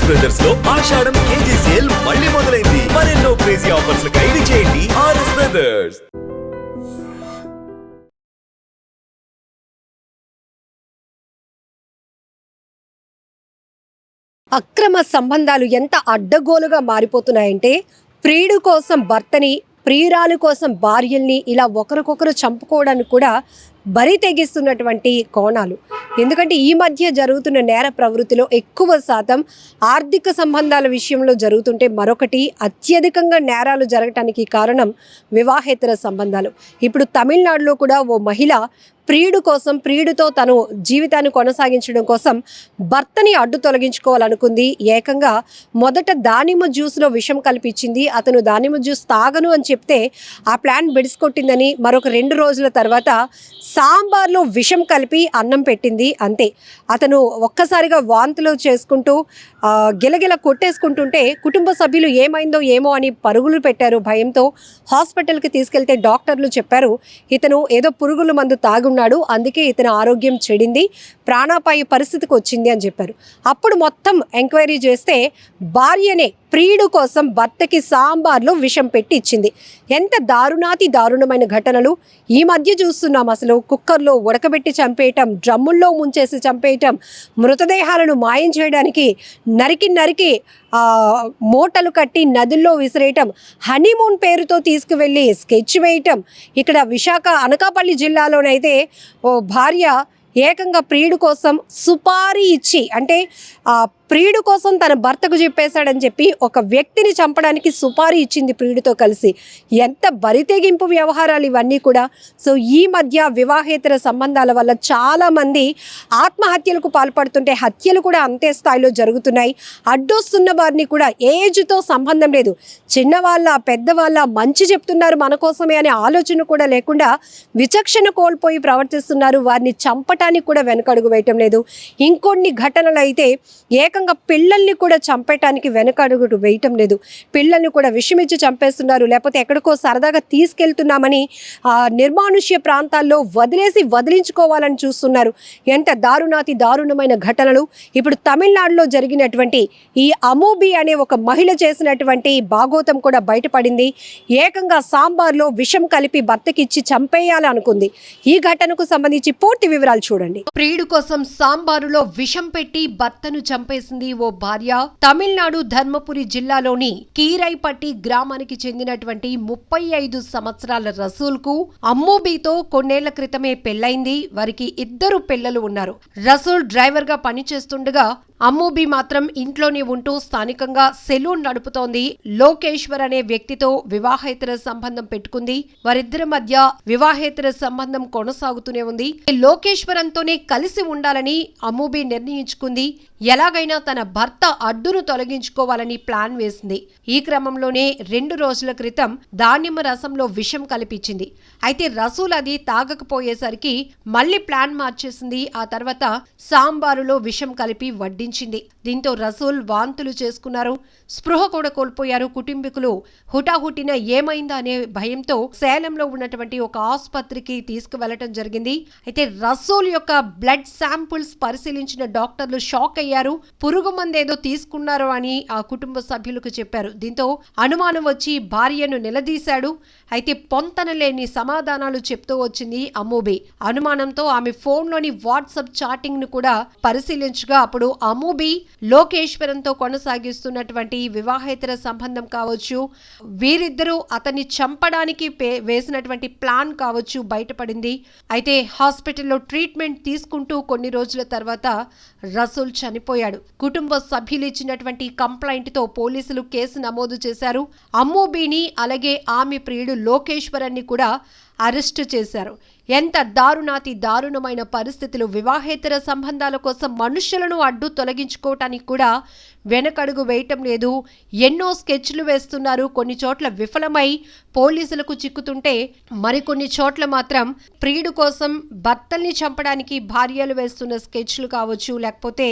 RS బ్రదర్స్లో ఆషాఢం KG sale మళ్ళీ మొదలైంది. మరెన్నో క్రేజీ ఆఫర్స్ ఖైదీ చేయండి ఆర్ఎస్ బ్రదర్స్ అక్రమ సంబంధాలు ఎంత అడ్డగోలుగా మారిపోతున్నాయంటే ప్రియుడు కోసం భర్తని ప్రియురాలు కోసం భార్యల్ని ఇలా ఒకరికొకరు చంపుకోవడానికి కూడా బరి తెగిస్తున్నటువంటి కోణాలు. ఎందుకంటే ఈ మధ్య జరుగుతున్న నేర ప్రవృత్తిలో ఎక్కువ శాతం ఆర్థిక సంబంధాల విషయంలో జరుగుతుంటే మరొకటి అత్యధికంగా నేరాలు జరగటానికి కారణం వివాహేతర సంబంధాలు. ఇప్పుడు తమిళనాడులో కూడా ఓ మహిళ ప్రియుడు కోసం ప్రియుడితో తను జీవితాన్ని కొనసాగించడం కోసం భర్తని అడ్డు తొలగించుకోవాలనుకుంది. ఏకంగా మొదట దానిమ్మ జ్యూస్లో విషం కల్పించింది అతను దానిమ్మ జ్యూస్ తాగను అని చెప్తే ఆ ప్లాన్ బెడిసికొట్టిందని మరొక రెండు రోజుల తర్వాత సాంబార్లో విషం కలిపి అన్నం పెట్టింది అంతే. అతను ఒక్కసారిగా వాంతులు చేసుకుంటూ గిలగిల కొట్టేసుకుంటుంటే కుటుంబ సభ్యులు ఏమైందో ఏమో అని పరుగులు పెట్టారు భయంతో. హాస్పిటల్కి తీసుకెళ్తే డాక్టర్లు చెప్పారు ఇతను ఏదో పురుగుల మందు తాగున్నాడు అందుకే ఇతని ఆరోగ్యం చెడింది ప్రాణాపాయ పరిస్థితికి వచ్చింది అని చెప్పారు. అప్పుడు మొత్తం ఎంక్వైరీ చేస్తే భార్యనే ప్రియుడు కోసం భర్తకి సాంబార్లో విషం పెట్టి ఇచ్చింది. ఎంత దారుణాతి దారుణమైన ఘటనలు. ఈ మధ్య చూస్తున్నాం అసలు కుక్కర్లో ఉడకబెట్టి చంపేయటం డ్రమ్ముల్లో ముంచేసి చంపేయటం మృతదేహాలను మాయం చేయడానికి నరికి నరికి మూటలు కట్టి నదుల్లో విసిరేయటం హనీమూన్ పేరుతో తీసుకువెళ్ళి స్కెచ్ వేయటం ఇక్కడ విశాఖ అనకాపల్లి జిల్లాలోనైతే ఓ భార్య ఏకంగా ప్రియుడు కోసం సుపారీ ఇచ్చి అంటే ప్రియుడు కోసం తన భర్తకు చెప్పేశాడని చెప్పి ఒక వ్యక్తిని చంపడానికి సుపారీ ఇచ్చింది ప్రియుడితో కలిసి. ఎంత బరితెగింపు వ్యవహారాలు ఇవన్నీ కూడా. సో ఈ మధ్య వివాహేతర సంబంధాల వల్ల చాలామంది ఆత్మహత్యలకు పాల్పడుతుంటే హత్యలు కూడా అంతే స్థాయిలో జరుగుతున్నాయి. అడ్డొస్తున్న వారిని కూడా ఏజ్తో సంబంధం లేదు. చిన్నవాళ్ళ పెద్దవాళ్ళ మంచి చెప్తున్నారు మన కోసమే అనే ఆలోచన కూడా లేకుండా విచక్షణ కోల్పోయి ప్రవర్తిస్తున్నారు. వారిని చంపటానికి కూడా వెనకడుగు వేయటం లేదు. ఇంకొన్ని ఘటనలు అయితే ఏకంగా పిల్లల్ని కూడా చంపటానికి వెనకడుగుడు వేయటం లేదు. పిల్లల్ని కూడా విషమిచ్చి చంపేస్తున్నారు. లేకపోతే ఎక్కడికో సరదాగా తీసుకెళ్తున్నామని ఆ నిర్మానుష్య ప్రాంతాల్లో వదిలేసి వదిలించుకోవాలని చూస్తున్నారు. ఎంత దారుణాతి దారుణమైన ఘటనలు. ఇప్పుడు తమిళనాడులో జరిగినటువంటి ఈ అమూబి అనే ఒక మహిళ చేసినటువంటి భాగోతం కూడా బయటపడింది. ఏకంగా సాంబార్లో విషం కలిపి భర్తకిచ్చి చంపేయాలనుకుంది. ఈ ఘటనకు సంబంధించి పూర్తి వివరాలు చూడండి. ప్రియుడు కోసం సాంబారులో విషం పెట్టి భర్తను చంపేసి చేసింది ఓ భార్య తమిళనాడు ధర్మపురి జిల్లాలోని కీరైపట్టి గ్రామానికి చెందినటువంటి ముప్పై ఐదు సంవత్సరాల రసూల్కు అమ్మోబీతో కొన్నేళ్ళ క్రితమే పెళ్ళైంది వారికి ఇద్దరు పిల్లలు ఉన్నారు. రసూల్ డ్రైవర్గా పనిచేస్తుండగా అమ్మూబి మాత్రం ఇంట్లోనే ఉంటూ స్థానికంగా సెలూన్ నడుపుతోంది. లోకేశ్వర్ అనే వ్యక్తితో వివాహేతర సంబంధం పెట్టుకుంది. వారిద్దరి మధ్య వివాహేతర సంబంధం కొనసాగుతూనే ఉంది. లోకేశ్వరంతోనే కలిసి ఉండాలని అమ్మూబి నిర్ణయించుకుంది. ఎలాగైనా తన భర్త అడ్డును తొలగించుకోవాలని ప్లాన్ వేసింది. ఈ క్రమంలోనే రెండు రోజుల క్రితం దానిమ్మ రసంలో విషం కలిపించింది. అయితే రసూల్ అది తాగకపోయేసరికి మళ్ళీ ప్లాన్ మార్చేసింది. ఆ తర్వాత సాంబారులో విషం కలిపి వడ్డించింది. దీంతో రసూల్ వాంతులు చేసుకున్నారు. స్పృహ కూడా కోల్పోయారు. కుటుంబీకులు హుటాహుటిన ఏమైందా అనే భయంతో సేలంలో ఉన్నటువంటి ఒక ఆసుపత్రికి తీసుకువెళ్ళటం జరిగింది. అయితే రసూల్ యొక్క బ్లడ్ శాంపుల్స్ పరిశీలించిన డాక్టర్లు షాక్ అయ్యారు. పురుగు మందేదో తీసుకున్నారు అని ఆ కుటుంబ సభ్యులకు చెప్పారు. దీంతో అనుమానం వచ్చి భార్యను నిలదీశాడు. అయితే పొంతన లేని సమాధానాలు చెప్తూ వచ్చింది అమ్మూబి అనుమానంతో ఆమె ఫోన్లోని వాట్సాప్ చాటింగ్ను కూడా పరిశీలించగా అప్పుడు అమూబి లోకేశ్వరంతో కొనసాగిస్తున్నటువంటి వివాహేతర సంబంధం కావచ్చు వీరిద్దరూ అతన్ని చంపడానికి వేసినటువంటి ప్లాన్ కావచ్చు బయటపడింది. అయితే హాస్పిటల్లో ట్రీట్మెంట్ తీసుకుంటూ కొన్ని రోజుల తర్వాత రసూల్ చనిపోయాడు. కుటుంబ సభ్యులు ఇచ్చినటువంటి కంప్లైంట్తో పోలీసులు కేసు నమోదు చేశారు. అమ్మూబీని అలాగే ఆమె ప్రియుడు లోకేశ్వరాన్ని కూడా అరెస్టు చేశారు. ఎంత దారుణాతి దారుణమైన పరిస్థితులు వివాహేతర సంబంధాల కోసం మనుషులను అడ్డు తొలగించుకోవటానికి కూడా వెనకడుగు వేయటం లేదు. ఎన్నో స్కెచ్లు వేస్తున్నారు. కొన్ని చోట్ల విఫలమై పోలీసులకు చిక్కుతుంటే మరికొన్ని చోట్ల మాత్రం ప్రియుడు కోసం భర్తల్ని చంపడానికి భార్యలు వేస్తున్న స్కెచ్లు కావచ్చు లేకపోతే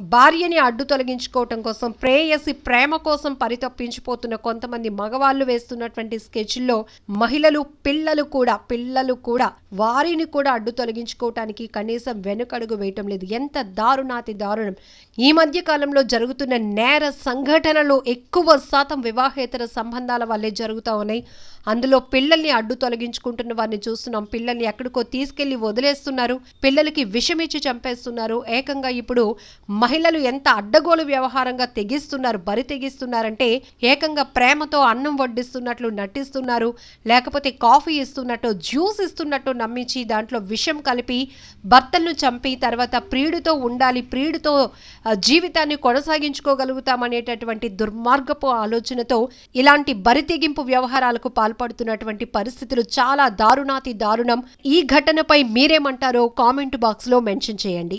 భార్యని అడ్డు తొలగించుకోవటం కోసం ప్రేయసి ప్రేమ కోసం పరితప్పించిపోతున్న కొంతమంది మగవాళ్ళు వేస్తున్నటువంటి స్కెచ్ల్లో మహిళలు పిల్లలు కూడా పిల్లలు కూడా వారిని కూడా అడ్డు తొలగించుకోవటానికి కనీసం వెనుకడుగు వేయటం లేదు. ఎంత దారుణాతి దారుణం. ఈ మధ్య కాలంలో జరుగుతున్న నేర సంఘటనలు ఎక్కువ శాతం వివాహేతర సంబంధాల వల్లే జరుగుతూ ఉన్నాయి. అందులో పిల్లల్ని అడ్డు తొలగించుకుంటున్న వారిని చూస్తున్నాం. పిల్లల్ని ఎక్కడికో తీసుకెళ్ళి వదిలేస్తున్నారు. పిల్లలకి విషమిచ్చి చంపేస్తున్నారు. ఏకంగా ఇప్పుడు మహిళలు ఎంత అడ్డగోలు వ్యవహారంగా తెగిస్తున్నారు బరి తెగిస్తున్నారంటే ఏకంగా ప్రేమతో అన్నం వడ్డిస్తున్నట్లు నటిస్తున్నారు లేకపోతే కాఫీ ఇస్తున్నట్టు జ్యూస్ ఇస్తున్నట్టు నమ్మించి దాంట్లో విషం కలిపి భర్తలను చంపి తర్వాత ప్రియుడితో ఉండాలి ప్రియుడితో జీవితాన్ని కొనసాగించుకోగలుగుతామనేటటువంటి దుర్మార్గపు ఆలోచనతో ఇలాంటి బరితెగింపు వ్యవహారాలకు పాల్పడుతున్నటువంటి పరిస్థితులు చాలా దారుణాతి దారుణం. ఈ ఘటనపై మీరేమంటారో కామెంట్ బాక్స్లో మెన్షన్ చేయండి.